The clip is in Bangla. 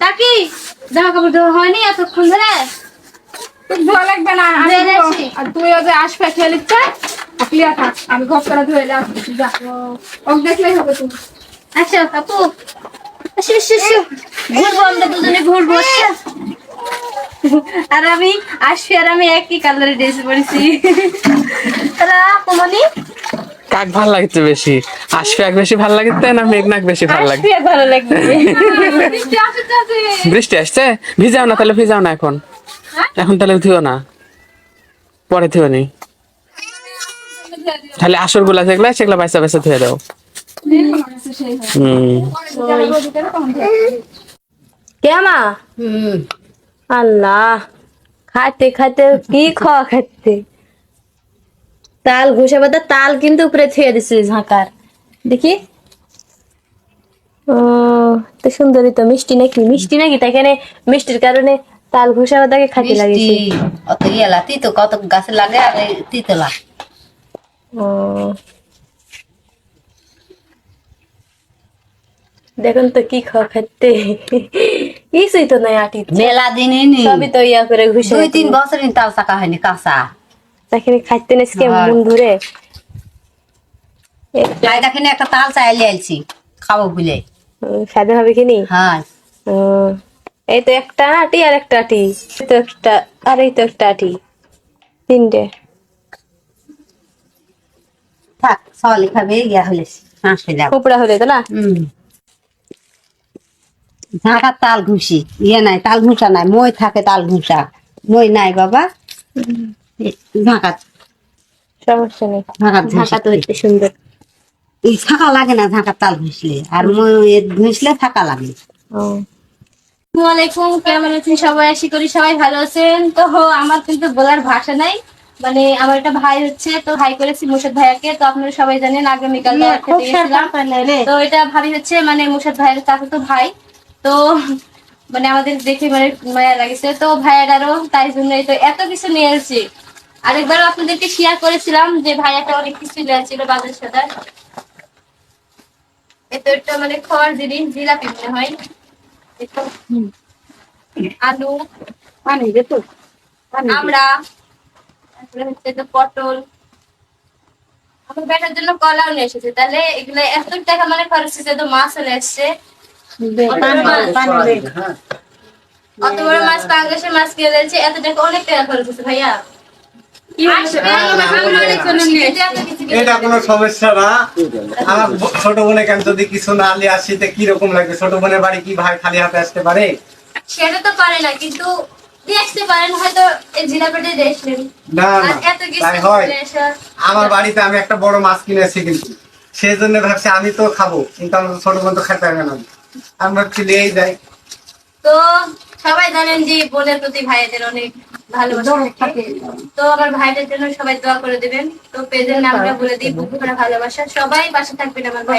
তা কি? জামা কাপড় ধোয়া হয়নি এতক্ষণ ধরে? ধোয়া লাগবে না আমি। আর তুই যে আসবে খেয়ে আপলিয়া থাক আমি ঘর করে ধুয়ে আসছি যা। ওকে দেখলেই হবে তুমি আচ্ছা আপু আসো আসো আসো। ঘুরবো আমরা দুজনে ঘুরবো আর আমি আসি আর আমি একই কালারের ড্রেস পরেছি। আপু মানে। কাক ভালো লাগছে বেশি? আশফি এক বেশি ভালো লাগছে না মেঘনাক বেশি ভালো লাগে ভালো লাগবে বৃষ্টি আসছে? ভিজাও না তাহলে ভিজাও না এখন। এখন তাহলে ধুও না। পরে ধুয়ে নি। তাহলে আসরগুলা যেগুলা সেগুলা বাইসা বাইসা ধুয়ে দাও। হম। কেমা আল্লাহ। খাইতে খাইতে কি খাওয়া খাইতে? তাল ঘুষে বাদা তাল কিন্তু উপরে থুয়ে দিছি ঝাঁকার। দেখি। ও তো সুন্দরী তো মিষ্টি নাকি? মিষ্টি নাকি? তাই এখানে মিষ্টির কারণে তাল ঘুষা বাদাকে খাইতে মিষ্টি। অত ইয়েলা তিতো কত গাছে লাগে আর এই তিতলা ও। দেখুন তো কি খাওয়া খাইতে কিছুই তো নাই আটি মেলা দিনই সবই তো ইয়া করে ঘুষে দুই তিন বছর তাল চাকা হয়নি কাঁচা। খাইতে নেসকে। মন ধরে তাই দেখেন একটা তাল চাইলে আইছি খাব বলে। খাইতে হবে কি নি? হ্যাঁ। এই তো একটা আটি আর একটা আটি তো একটা আর এই তো একটা আটি তিনটে। থাক খাবে ইয়া হলে কুপড়া হলে তো না? তাল ঘুষি ইয়ে নাই তাল ঘুষা নাই মই থাকে তাল ঘুষা। মই নাই বাবা। সমস্যা নেই। সুন্দর। এই লাগে না ঝাঁকার তাল ঘুষলে আর ঘুষলে থাকা লাগে। আসসালামাইকুম কেমন আছেন সবাই? আশা করি সবাই ভালো আছেন। তো আমার কিন্তু বলার ভাষা নাই। মানে আমার একটা ভাই হচ্ছে তো ভাই করেছি মুর্শিদ ভাইয়াকে। তো আপনারা সবাই জানেন আগামীকাল গেছিলাম। তো এটা ভাবি হচ্ছে মানে মুর্শিদ ভাইয়ের চাচা তো ভাই। তো মানে আমাদের দেখে মানে মায়া লাগছে। তো ভাইয়ারও তাই জন্য তো এত কিছু নিয়ে এসেছি। আরেকবার আপনাদেরকে শেয়ার করেছিলাম যে ভাইয়াটা অনেক কিছু আসছিল বাজার এতো একটা মানে খাওয়ার জিনিস জিলাপি মনে হয়। আলু। পানি তো আমরা। তারপরে হচ্ছে তো পটল। আমার বেটার জন্য কলাও নিয়ে এসেছে। তাহলে এগুলো এত টাকা মানে খরচ হচ্ছে তো মাছ চলে এসছে অত বড় মাছ। পাঙ্গাসের মাছ কিনে এত টাকা অনেক টাকা খরচ হচ্ছে ভাইয়া। এটা কোনো সমস্যা না। আমার ছোট বোনকে আমি যদি কিছু না নিয়ে আসি তো কীরকম লাগবে ছোট বোনের বাড়ি কি ভাই খালি হাতে আসতে পারে? সেটা তো পারে না কিন্তু দেখতে পারেন হয়তো এই জিলাপিটা দেখলেন না আর না এত কিছু তাই হয়। আমার বাড়িতে আমি একটা বড় মাছ কিনেছি কিন্তু। সেই জন্য ভাবছি আমি তো খাব কিন্তু আমার ছোট বোন তো খেতে পারবে না। আমি ভাবছি নিয়েই যাই। তো সবাই জানেন যে বোনের প্রতি ভাইদের অনেক ভালোবাসা থাকে। তো আমার ভাইদের জন্য সবাই দোয়া করে দিবেন। তো পেজের নামটা বলে দিই বুক ভালোবাসা। সবাই পাশে থাকবেন আমার ভাই।